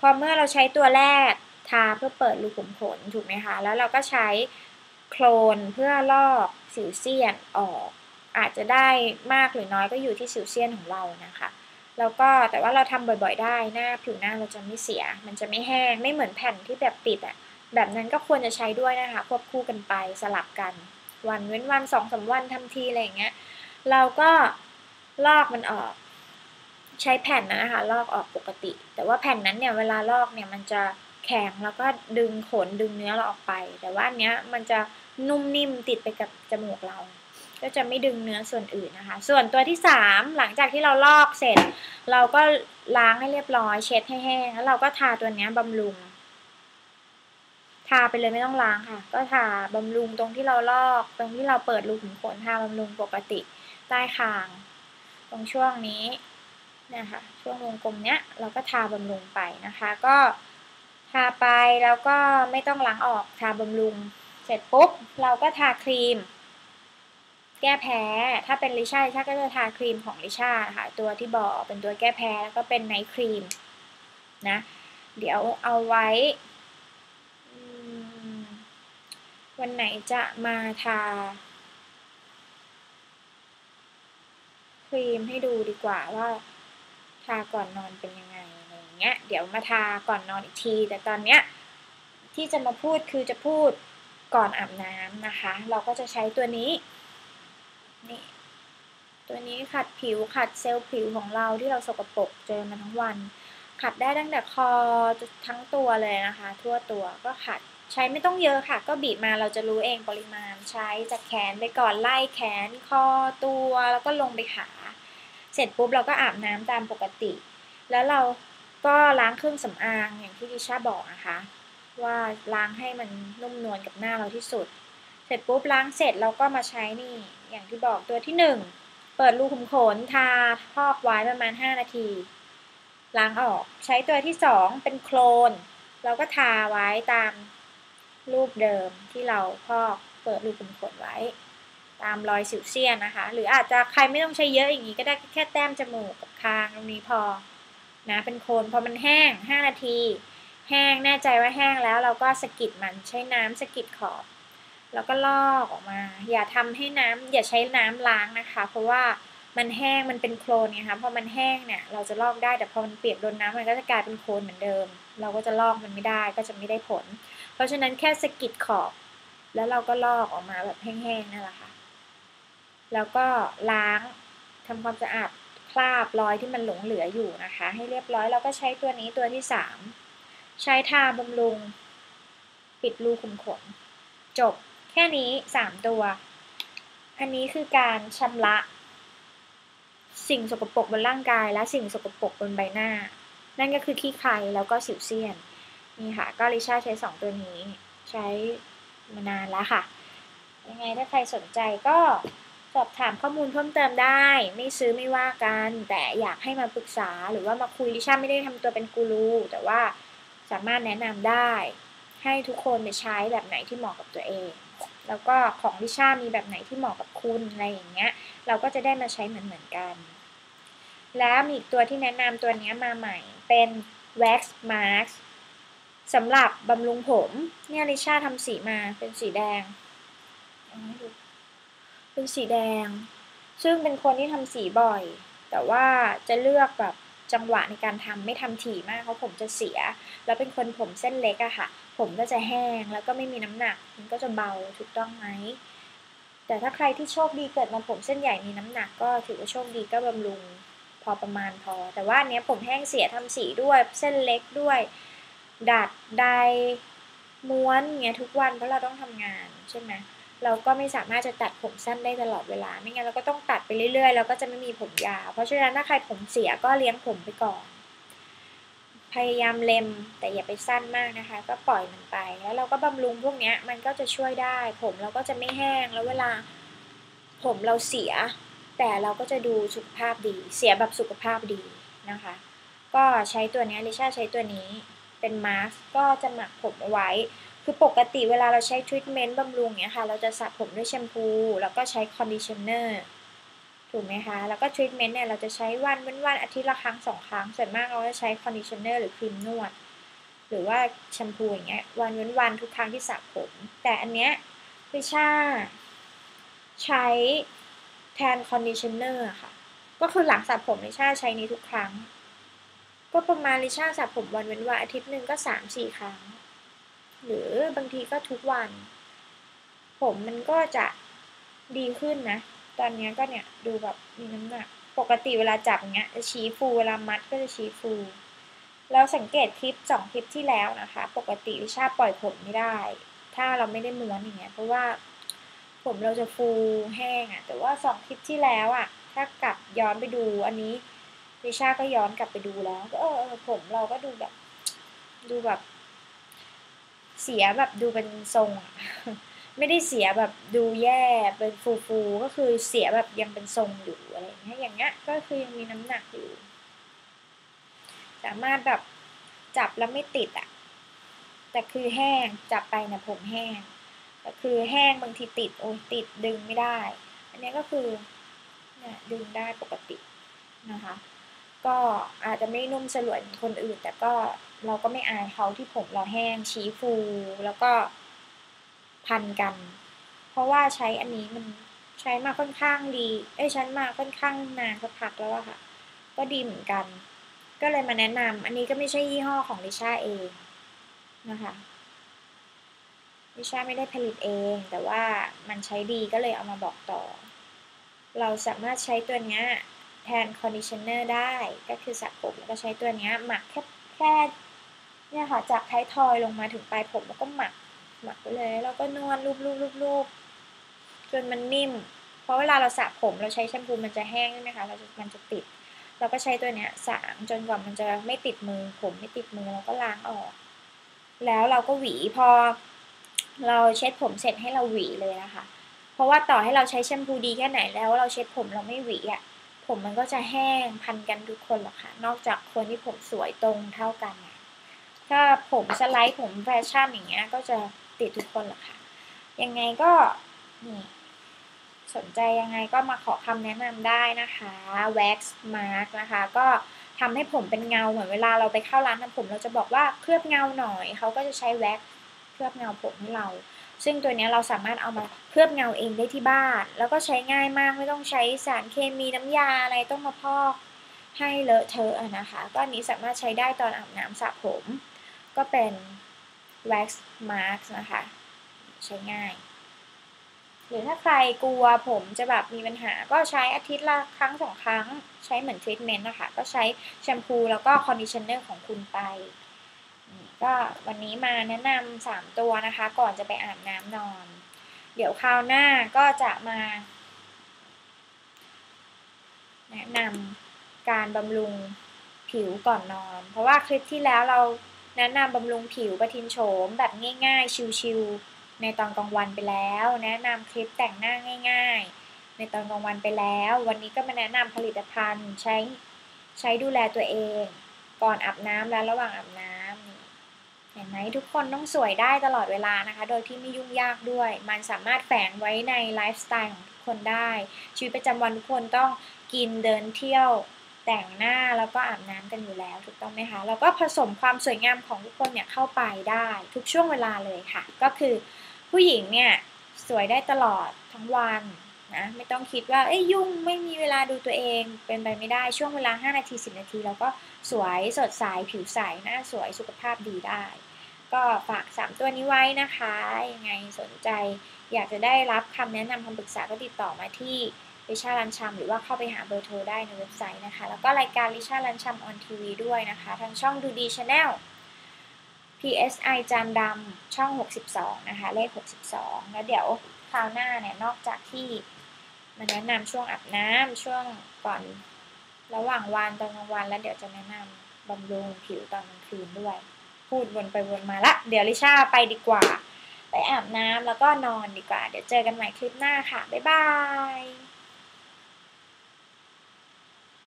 พอเมื่อเราใช้ตัวแรกทาเพื่อเปิดรูขุมขนถูกไหมคะ แล้วเราก็ใช้โคลนเพื่อลอกสิวเซียนออก อาจจะได้มากหรือน้อยก็อยู่ที่สิวเซียนของเรานะคะ แล้วก็แต่ว่าเราทำบ่อยๆ ได้หน้าผิวหน้าเราจะไม่เสีย มันจะไม่แห้งไม่เหมือนแผ่นที่แบบติดอะแบบนั้นก็ควรจะใช้ด้วยนะคะควบคู่กันไปสลับกัน วันเว้นวันสองสาวันทำทีอะไรอย่างเงี้ยเราก็ลอกมันออก ใช้แผ่นนะคะ ลอกออกปกติ แต่ว่าแผ่นนั้นเนี่ยเวลาลอกเนี่ยมันจะแข็งแล้วก็ดึงขนดึงเนื้อเราออกไป แต่ว่าอันเนี้ยมันจะนุ่มนิ่มติดไปกับจมูกเรา ก็จะไม่ดึงเนื้อส่วนอื่นนะคะ ส่วนตัวที่สามหลังจากที่เราลอกเสร็จ เราก็ล้างให้เรียบร้อยเช็ดให้แห้งแล้วเราก็ทาตัวนี้บำรุง ทาไปเลยไม่ต้องล้างค่ะ ก็ทาบำรุงตรงที่เราลอกตรงที่เราเปิดรูขุมขนทาบำรุงปกติใต้คาง ตรงช่วงนี้ นะคะช่วงวงกลมเนี้ยเราก็ทาบำรุงไปนะคะ ก็ทาไปแล้วก็ไม่ต้องล้างออกทาบำรุง เสร็จปุ๊บเราก็ทาครีม แก้แพ้ ถ้าเป็นลิชาลิชาก็จะทาครีมของลิชาค่ะตัวที่บอกเป็นตัวแก้แพ้แล้วก็เป็นไนท์ครีมนะเดี๋ยวเอาไว้วันไหนจะมาทา ครีมให้ดูดีกว่าว่า ทาก่อนนอนเป็นยังไงอะไรอย่างเงี้ย เดี๋ยวมาทาก่อนนอนอีกที แต่ตอนเนี้ยที่จะมาพูดคือจะพูดก่อนอาบน้ำนะคะ เราก็จะใช้ตัวนี้นี่ตัวนี้ขัดผิวขัดเซลล์ผิวของเราที่เราสกปรกเจอมาทั้งวัน ขัดได้ตั้งแต่คอทั้งตัวเลยนะคะ ทั่วตัวก็ขัดใช้ไม่ต้องเยอะค่ะ ก็บีบมาเราจะรู้เองปริมาณใช้จากแขนไปก่อนไล่แขนคอตัวแล้วก็ลงไปขา เสร็จปุ๊บเราก็อาบน้ำตามปกติ แล้วเราก็ล้างเครื่องสำอางอย่างที่ดิชาบอกนะคะว่าล้างให้มันนุ่มนวลกับหน้าเราที่สุด เสร็จปุ๊บล้างเสร็จเราก็มาใช้นี่อย่างที่บอกตัวที่หนึ่งเปิดรูขุมขนทาพอกไว้ประมาณ 5 นาที ล้างออกใช้ตัวที่สองเป็นโคลน เราก็ทาไว้ตามรูปเดิมที่เราพอกเปิดรูขุมขนไว้ ตามรอยสิวเซียนนะคะ หรืออาจจะใครไม่ต้องใช้เยอะอย่างนี้ก็ได้แค่แต้มจมูกกับคางตรงนี้พอนะเป็นโคนพอมันแห้ง 5 นาที แห้งแน่ใจว่าแห้งแล้วเราก็สกิดมันใช้น้ำสกิดขอบแล้วก็ลอกออกมา อย่าทำให้น้ำอย่าใช้น้ำล้างนะคะ เพราะว่ามันแห้งมันเป็นโคลนไงคะพอมันแห้งเนี่ยเราจะลอกได้แต่พอมันเปียกโดนน้ำมันก็จะกลายเป็นโคลนเหมือนเดิม เราก็จะลอกมันไม่ได้ก็จะไม่ได้ผล เพราะฉะนั้นแค่สกิดขอบ แล้วเราก็ลอกออกมาแบบแห้งๆนั่นแหละค่ะ แล้วก็ล้างทำความสะอาดคราบรอยที่มันหลงเหลืออยู่นะคะ ให้เรียบร้อยเราก็ใช้ตัวนี้ตัวที่สามใช้ทาบำรุง ปิดรูขุมขน จบแค่นี้สามตัว อันนี้คือการชำระสิ่งสกปรกบนร่างกาย และสิ่งสกปรกบนใบหน้า นั่นก็คือขี้ใครแล้วก็สิวเซียน นี่ค่ะ ก็ลิชาใช้สองตัวนี้ ใช้มานานแล้วค่ะ ยังไงถ้าใครสนใจก็ สอบถามข้อมูลเพิ่มเติมได้ ไม่ซื้อไม่ว่ากัน แต่อยากให้มาปรึกษาหรือว่ามาคุยลิชาไม่ได้ทำตัวเป็นกูรูแต่ว่าสามารถแนะนำได้ ให้ทุกคนไปใช้แบบไหนที่เหมาะกับตัวเอง แล้วก็ของลิชามีแบบไหนที่เหมาะกับคุณอะไรอย่างเงี้ย เราก็จะได้มาใช้เหมือนเหมือนกัน แล้วมีอีกตัวที่แนะนำตัวนี้มาใหม่เป็น wax mask สำหรับบำรุงผม เนี่ยลิชาทำสีมาเป็นสีแดง เป็นสีแดง ซึ่งเป็นคนที่ทำสีบ่อย แต่ว่าจะเลือกแบบจังหวะในการทำไม่ทำถี่มากเพราะผมจะเสีย แล้วเป็นคนผมเส้นเล็กอะค่ะ ผมก็จะแห้งแล้วก็ไม่มีน้ำหนัก มันก็จะเบาถูกต้องไหมแต่ถ้าใครที่โชคดีเกิดมาผมเส้นใหญ่มีน้ำหนักก็ถือว่าโชคดีก็บำรุงพอประมาณพอ แต่ว่าเนี้ยผมแห้งเสียทำสีด้วย เส้นเล็กด้วย ดัดไดม้วนเงี้ยทุกวันเพราะเราต้องทำงานใช่ไหม เราก็ไม่สามารถจะตัดผมสั้นได้ตลอดเวลา ไม่งั้นเราก็ต้องตัดไปเรื่อยๆ เราก็จะไม่มีผมยาว เพราะฉะนั้นถ้าใครผมเสียก็เลี้ยงผมไปก่อน พยายามเล็มแต่อย่าไปสั้นมากนะคะ ก็ปล่อยมันไป แล้วเราก็บำรุงพวกนี้มันก็จะช่วยได้ ผมเราก็จะไม่แห้ง แล้วเวลาผมเราเสีย แต่เราก็จะดูสุขภาพดี เสียแบบสุขภาพดีนะคะ ก็ใช้ตัวนี้ลิชาใช้ตัวนี้เป็นมาสก์ก็จะหมักผมเอาไว้ คือปกติเวลาเราใช้ทรีทเมนต์บำรุงเนี่ยค่ะ เราจะสระผมด้วยแชมพู แล้วก็ใช้คอนดิชเนอร์ถูกไหมคะ แล้วก็ทรีทเมนต์เนี่ยเราจะใช้วันเว้นวันอาทิตย์ละครั้งสองครั้ง ส่วนมากเราจะใช้คอนดิชเนอร์หรือครีมนวด หรือว่าแชมพูอย่างเงี้ยวันเว้นวันทุกครั้งที่สระผม แต่อันเนี้ยลิชาใช้แทนคอนดิชเนอร์ค่ะ ก็คือหลังสระผมลิชาใช้นี้ทุกครั้ง ก็ประมาณลิชาสระผมวันเว้นวันอาทิตย์หนึ่งก็สามสี่ครั้ง หรือบางทีก็ทุกวัน ผมมันก็จะดีขึ้นนะ ตอนนี้ก็เนี่ยดูแบบมีน้ำหนัก ปกติเวลาจับเงี้ยจะชี้ฟูเวลามัดก็จะชี้ฟูเราสังเกตคลิปสองคลิปที่แล้วนะคะ ปกติวิชาปล่อยผมไม่ได้ ถ้าเราไม่ได้ม้วนอย่างเงี้ยเพราะว่าผมเราจะฟูแห้งอะ่ะ แต่ว่าสองคลิปที่แล้วอะ่ะ ถ้ากลับย้อนไปดูอันนี้วิชาก็ย้อนกลับไปดูแล้วก็เออผมเราก็ดูแบบ ดูแบบ เสียแบบดูเป็นทรงอะไม่ได้เสียแบบดูแย่เป็นฟูฟูก็คือเสียแบบยังเป็นทรงอยู่อะไรเงี้ยอย่างเงี้ยก็คือยังมีน้ำหนักอยู่ สามารถแบบจับแล้วไม่ติดอะ่ะแต่คือแห้งจับไปนะผมแห้งแต่คือแห้งบางทีติดโอ้ยติดดึงไม่ได้ อันนี้ก็คือเนี่ยดึงได้ปกตินะคะ ก็อาจจะไม่นุ่มสลวยเหมือนคนอื่น แต่ก็ เราก็ไม่อายเขาที่ผมเราแห้งชี้ฟูแล้วก็พันกัน เพราะว่าใช้อันนี้มันใช้มาค่อนข้างดี เอ้ยฉันมาค่อนข้างนานสักพักแล้วอะค่ะ ก็ดีเหมือนกัน ก็เลยมาแนะนำอันนี้ก็ไม่ใช่ยี่ห้อของลิชาเองนะคะลิชาไม่ได้ผลิตเอง แต่ว่ามันใช้ดีก็เลยเอามาบอกต่อ เราสามารถใช้ตัวนี้แทนคอนดิชเนอร์ได้ ก็คือสระผมแล้วก็ใช้ตัวนี้หมักแค่แค่ เนี่ยค่ะจากท้ายทอยลงมาถึงปลายผมแล้วก็หมัก หมักไปเลย แล้วก็นวดรูปๆๆๆจนมันนิ่ม เพราะเวลาเราสระผมเราใช้แชมพูมันจะแห้งใช่ไหมคะเราจะมันจะติด เราก็ใช้ตัวเนี้ยสางจนกว่ามันจะไม่ติดมือ ผมไม่ติดมือเราก็ล้างออก แล้วเราก็หวีพอ เราเช็ดผมเสร็จให้เราหวีเลยนะคะ เพราะว่าต่อให้เราใช้แชมพูดีแค่ไหนแล้วเราเช็ดผมเราไม่หวีอะผมมันก็จะแห้งพันกันทุกคนหรอกค่ะ นอกจากคนที่ผมสวยตรงเท่ากันนะ ถ้าผมสไลด์ผมแฟชั่นอย่างเงี้ยก็จะติดทุกคนหรอกค่ะ ยังไงก็นี่สนใจยังไงก็มาขอคำแนะนำได้นะคะ wax mark นะคะ ก็ทำให้ผมเป็นเงาเหมือนเวลาเราไปเข้าร้านทำผม เราจะบอกว่าเคลือบเงาหน่อย เขาก็จะใช้แว็กเคลือบเงาผมให้เรา ซึ่งตัวนี้เราสามารถเอามาเคลือบเงาเองได้ที่บ้าน แล้วก็ใช้ง่ายมากไม่ต้องใช้สารเคมีน้ำยาอะไรต้องมาพอกให้เลอะเทอะนะคะ ก็อันนี้สามารถใช้ได้ตอนอาบน้ำสระผม ก็เป็น wax mark นะคะ ใช้ง่าย หรือถ้าใครกลัวผมจะแบบมีปัญหา ก็ใช้อาทิตย์ละครั้งสองครั้ง ใช้เหมือนทรีทเมนต์นะคะ ก็ใช้แชมพูแล้วก็คอนดิชเนอร์ของคุณไป ก็วันนี้มาแนะนำสามตัวนะคะ ก่อนจะไปอาบน้ำนอน เดี๋ยวคราวหน้าก็จะมา แนะนำการบำรุงผิวก่อนนอน เพราะว่าคลิปที่แล้วเรา แนะนำบำรุงผิวประทินโฉมแบบง่ายๆ ชิวๆในตอนกลางวันไปแล้ว แนะนำคลิปแต่งหน้าง่าย ๆ ในตอนกลางวันไปแล้ว วันนี้ก็มาแนะนำผลิตภัณฑ์ใช้ใช้ดูแลตัวเอง ก่อนอาบน้ำและระหว่างอาบน้ำเห็นไหมทุกคนต้องสวยได้ตลอดเวลานะคะ โดยที่ไม่ยุ่งยากด้วย มันสามารถแฝงไว้ในไลฟ์สไตล์ของทุกคนได้ ชีวิตประจำวันทุกคนต้องกินเดินเที่ยว แต่งหน้าแล้วก็อาบน้ำกันอยู่แล้วถูกต้องไหมคะแล้วก็ผสมความสวยงามของทุกคนเนี่ยเข้าไปได้ทุกช่วงเวลาเลยค่ะ ก็คือผู้หญิงเนี่ยสวยได้ตลอดทั้งวันนะไม่ต้องคิดว่าเอ้ยยุ่งไม่มีเวลาดูตัวเองเป็นไปไม่ได้ช่วงเวลา 5 นาที 10 นาที เราก็สวยสดใสผิวใสหน้าสวยสุขภาพดีได้ ก็ฝาก 3 ตัวนี้ไว้นะคะ ยังไงสนใจอยากจะได้รับคำแนะนำคำปรึกษาก็ติดต่อมาที่ ลิชาลันชัมหรือว่าเข้าไปหาเบอร์โทรได้ในเว็บไซต์นะคะ แล้วก็รายการลิชาลันชัมออนทีวีด้วยนะคะ ทางช่องดูดีชาแนล PSI จานดำช่อง 62 นะคะ เลข 62 แล้วเดี๋ยวคราวหน้าเนี่ย นอกจากที่มาแนะนำช่วงอาบน้ำช่วงก่อนระหว่างวันตอนกลางวัน แล้วเดี๋ยวจะแนะนำบำรุงผิวตอนกลางคืนด้วย พูดวนไปวนมาละ เดี๋ยวลิชาไปดีกว่า ไปอาบน้ำแล้วก็นอนดีกว่า เดี๋ยวเจอกันใหม่คลิปหน้าค่ะ บ๊ายบาย